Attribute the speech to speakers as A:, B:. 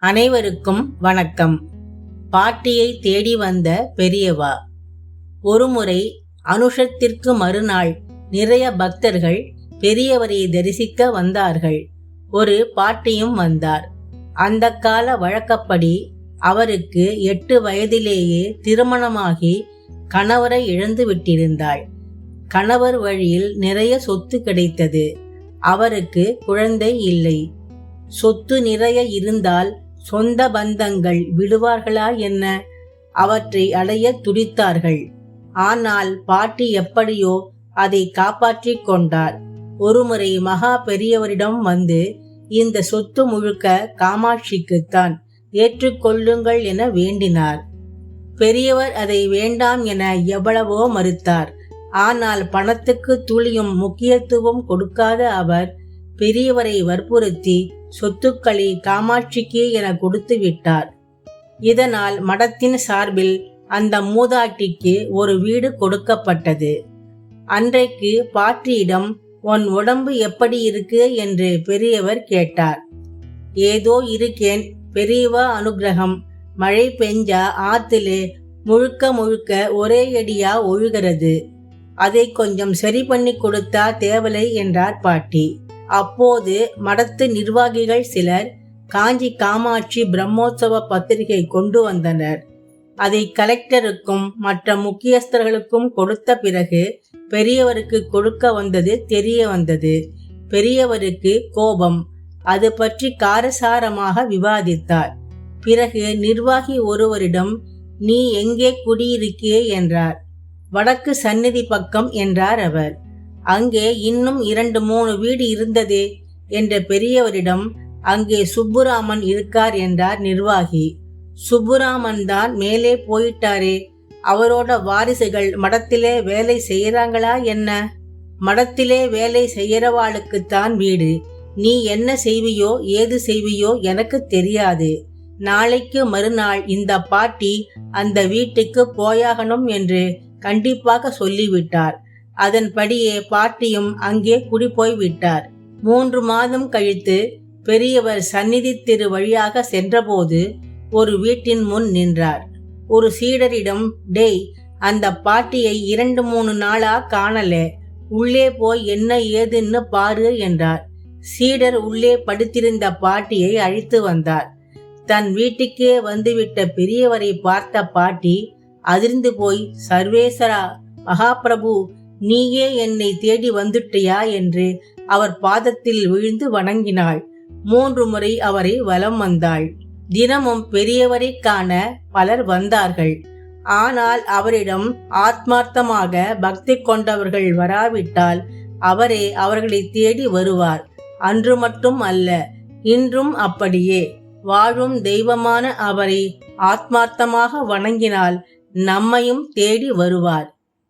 A: அனைவருக்கும் வணக்கம். பாட்டியை தேடி வந்த பெரியவா. ஒருமுறை அனுஷத்திற்கு மறுநாள் நிறைய பக்தர்கள் பெரியவரை தரிசிக்க வந்தார்கள். ஒரு பாட்டியும் வந்தார். அந்த கால வழக்கப்படி அவருக்கு எட்டு வயதிலேயே திருமணமாகி கணவரை இழந்து விட்டிருந்தாள். கணவர் வழியில் நிறைய சொத்து கிடைத்தது. அவருக்கு குழந்தை இல்லை. சொத்து நிறைய இருந்தால் சொந்த பந்தங்கள் விடுவார்களா என்ன? அவற்றை அடைய துடித்தார்கள். ஆனால் பாட்டி எப்படியோ அதை காப்பாற்றி கொண்டார். ஒருமுறை மகா பெரியவரிடம் வந்து இந்த சொத்து முழுக்க காமாட்சிக்குத்தான் ஏற்றுக்கொள்ளுங்கள் என வேண்டினார். பெரியவர் அதை வேண்டாம் என எவ்வளவோ மறுத்தார். ஆனால் பணத்துக்கு துளியும் முக்கியத்துவம் கொடுக்காத அவர் பெரியவரை வற்புறுத்தி சொத்துக்களை காமாட்சிக்கு என கொடுத்து விட்டார். இதனால் மடத்தின் சார்பில் அந்த மூதாட்டிக்கு ஒரு வீடு கொடுக்கப்பட்டது. அன்றைக்கு பாட்டியிடம் உன் உடம்பு எப்படி இருக்கு? என்று பெரியவர் கேட்டார். ஏதோ இருக்கேன் பெரியவா அனுகிரகம். மழை பெஞ்சா ஆத்திலே முழுக்க முழுக்க ஒரே அடியா ஒழுகிறது. அதை கொஞ்சம் சரி பண்ணி கொடுத்தா தேவலை என்றார் பாட்டி. அப்போது மடத்து நிர்வாகிகள் சிலர் காஞ்சி காமாட்சி பிரம்மோற்சவ பத்திரிகை கொண்டு வந்தனர். அதை கலெக்டருக்கும் மற்ற முக்கியஸ்தர்களுக்கும் கொடுத்த பிறகு பெரியவருக்கு கொடுக்க வந்தது தெரிய வந்தது. பெரியவருக்கு கோபம் அது பற்றி காரசாரமாக விவாதித்தார். பிறகு நிர்வாகி ஒருவரிடம் நீ எங்கே குடியிருக்கியே? என்றார். வடக்கு சந்நிதி பக்கம் என்றார் அவர். அங்கே இன்னும் இரண்டு மூணு வீடு இருந்ததே என்ற பெரியவரிடம் அங்கே சுப்புராமன் இருக்கார் என்றார் நிர்வாகி. சுப்புராமன் தான் மேலே போயிட்டாரே அவரோட வாரிசுகள் மடத்திலே வேலை செய்யறாங்களா என்ன? மடத்திலே வேலை செய்யறவாளுக்குத்தான் வீடு. நீ என்ன செய்வியோ ஏது செய்வியோ எனக்கு தெரியாது. நாளைக்கு மறுநாள் இந்த பாட்டி அந்த வீட்டுக்கு போயாகணும் என்று கண்டிப்பாக சொல்லிவிட்டார் அதன்படியே பாட்டியும் அங்கே குடிபோய் விட்டார். மூன்று மாதம் கழித்து பெரியவர் சந்நிதி திரு வழியாக சென்றபோது ஒரு வீட்டின் முன் நின்றார். ஒரு சீடரிடம் டேய் அந்த பாட்டியை இரண்டு மூணு நாளா காணல உள்ளே போய் என்ன ஏதுன்னு பாரு என்றார். சீடர் உள்ளே படுத்திருந்த பாட்டியை அழைத்து வந்தார். தன் வீட்டுக்கே வந்துவிட்ட பெரியவரை பார்த்த பாட்டி அதிர்ந்து போய் சர்வேசரா மகாபிரபு நீயே என்னை தேடி வந்துட்டியா என்று அவர் பாதத்தில் விழுந்து வணங்கினாள். மூன்று முறை அவரை வலம் வந்தாள். தினமும் பெரியவரை காண பலர் வந்தார்கள். ஆனால் அவரிடம் ஆத்மார்த்தமாக பக்தி கொண்டவர்கள் வராவிட்டால் அவரே அவர்களை தேடி வருவார். அன்று மட்டும் அல்ல இன்றும் அப்படியே. வாழும் தெய்வமான அவரை ஆத்மார்த்தமாக வணங்கினால் நம்மையும் தேடி வருவார்.